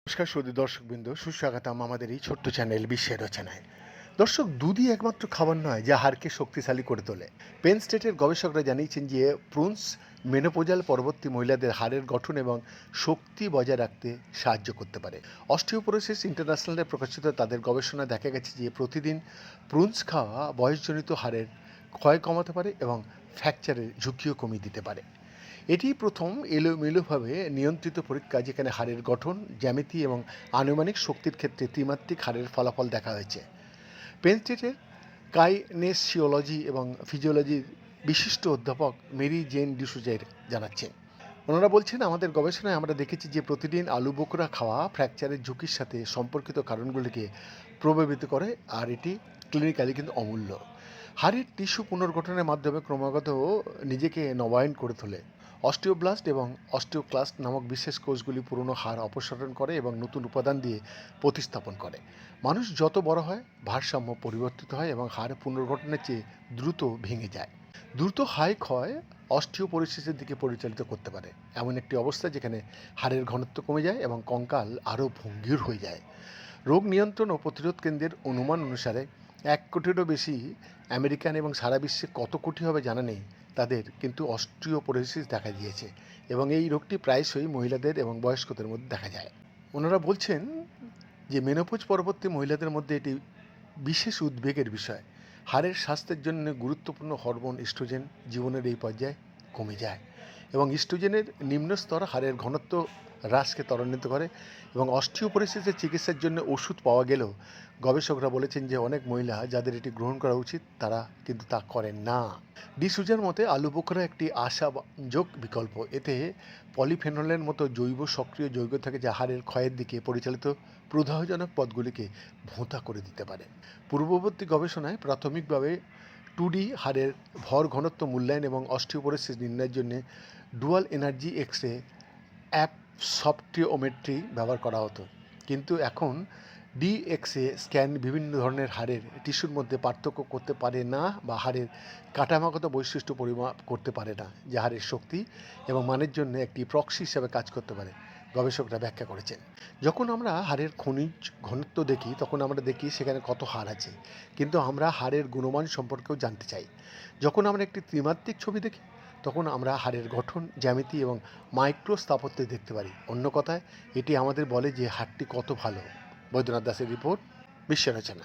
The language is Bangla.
নমস্কার সুদী দর্শকবৃন্দ, সুস্বাগতম আমাদের এই ছোট্ট চ্যানেল বিশ্বের রচনায়। দর্শক, দুধই একমাত্র খাবার নয় যা হাড়কে শক্তিশালী করে তোলে। পেন স্টেটের গবেষকরা জানিয়েছেন যে প্রুন্স মেনোপোজাল পরবর্তী মহিলাদের হাড়ের গঠন এবং শক্তি বজায় রাখতে সাহায্য করতে পারে। অস্টিওপোরোসিস ইন্টারন্যাশনালে প্রকাশিত তাদের গবেষণায় দেখা গেছে যে প্রতিদিন প্রুন্স খাওয়া বয়সজনিত হাড়ের ক্ষয় কমাতে পারে এবং ফ্র্যাকচারের ঝুঁকিও কমিয়ে দিতে পারে। এটি প্রথম এলোমেলোভাবে নিয়ন্ত্রিত পরীক্ষা যেখানে হাড়ের গঠন, জ্যামিতি এবং আনুমানিক শক্তির ক্ষেত্রে ত্রিমাত্রিক হাড়ের ফলাফল দেখা হয়েছে। পেন স্টেটের কাইনেসিওলজি এবং ফিজিওলজির বিশিষ্ট অধ্যাপক মেরি জেন ডিসুজের জানাচ্ছেন। ওনারা বলছেন, আমাদের গবেষণায় আমরা দেখেছি যে প্রতিদিন আলু বোকরা খাওয়া ফ্র্যাকচারের ঝুঁকির সাথে সম্পর্কিত কারণগুলিকে প্রভাবিত করে, আর এটি ক্লিনিক্যালি কিন্তু অমূল্য। হাড়ের টিস্যু পুনর্গঠনের মাধ্যমে ক্রমাগত নিজেকে নবায়ন করে তোলে। অস্টিওব্লাস্ট এবং অস্টিওক্লাস্ট নামক বিশেষ কোষগুলি পুরনো হাড় অপসারণ করে এবং নতুন উপাদান দিয়ে প্রতিস্থাপন করে। মানুষ যত বড় হয়, ভারসাম্য পরিবর্তিত হয় এবং হাড় পুনর্গঠনের চেয়ে দ্রুত ভেঙে যায়। দ্রুত হাই ক্ষয় অস্টিওপরিসিসের দিকে পরিচালিত করতে পারে। এমন একটি অবস্থা যেখানে হাড়ের ঘনত্ব কমে যায় এবং কঙ্কাল আরও ভঙ্গির হয়ে যায়। রোগ নিয়ন্ত্রণ ও প্রতিরোধ কেন্দ্রের অনুমান অনুসারে এক কোটিরও বেশি আমেরিকান এবং সারা বিশ্বে কত কোটি হবে জানা নেই, তাদের কিন্তু অস্ট্রিওপোরোসিস দেখা দিয়েছে এবং এই রোগটি প্রায়শই মহিলাদের এবং বয়স্কদের মধ্যে দেখা যায়। ওনারা বলছেন যে মেনোপোজ পরবর্তী মহিলাদের মধ্যে এটি বিশেষ উদ্বেগের বিষয়। হাড়ের স্বাস্থ্যের জন্য গুরুত্বপূর্ণ হরমোন ইস্ট্রোজেন জীবনের এই পর্যায়ে কমে যায় এবং ইস্ট্রোজেনের নিম্ন স্তর হাড়ের ঘনত্ব হ্রাসকে ত্বরান্বিত করে এবং অস্টিওপোরোসিসের চিকিৎসার জন্য ওষুধ পাওয়া গেলেও গবেষকরা বলেছেন যে অনেক মহিলা যাদের এটি গ্রহণ করা উচিত, তারা কিন্তু তা করেন না। ডিসুজার মতে আলু বোখরা একটি আশাযোগ বিকল্প। এতে পলিফেনলের মতো জৈব সক্রিয় যৌগ থাকে যা হাড়ের ক্ষয়ের দিকে পরিচালিত প্রদাহজনক পদগুলিকে ভোঁতা করে দিতে পারে। পূর্ববর্তী গবেষণায় প্রাথমিকভাবে টুডি হাড়ের ভর ঘনত্ব মূল্যায়ন এবং অস্টিওপোরোসিস নির্ণয়ের জন্য dual energy X ray absorptiometry ব্যবহার করা হতো। কিন্তু এখন ডিএক্সএ স্ক্যান বিভিন্ন ধরনের হাড়ের টিস্যুর মধ্যে পার্থক্য করতে পারে না বা হাড়ের কাঠামোগত বৈশিষ্ট্য পরিমাপ করতে পারে না, যা হাড়ের শক্তি এবং মানের জন্য একটি প্রক্সি হিসাবে কাজ করতে পারে, গবেষকরা ব্যাখ্যা করেছেন। যখন আমরা হাড়ের খনিজ ঘনত্ব দেখি, তখন আমরা দেখি সেখানে কত হাড় আছে। কিন্তু আমরা হাড়ের গুণমান সম্পর্কেও জানতে চাই। যখন আমরা একটি ত্রিমাত্রিক ছবি দেখি তখন আমরা হাড়ের গঠন, জ্যামিতি এবং মাইক্রো স্থাপত্যে দেখতে পারি। অন্য কথায়, এটি আমাদের বলে যে হাড়টি কত ভালো। বৈদ্যনাথ দাসের রিপোর্ট, বিশ্ব রচনা।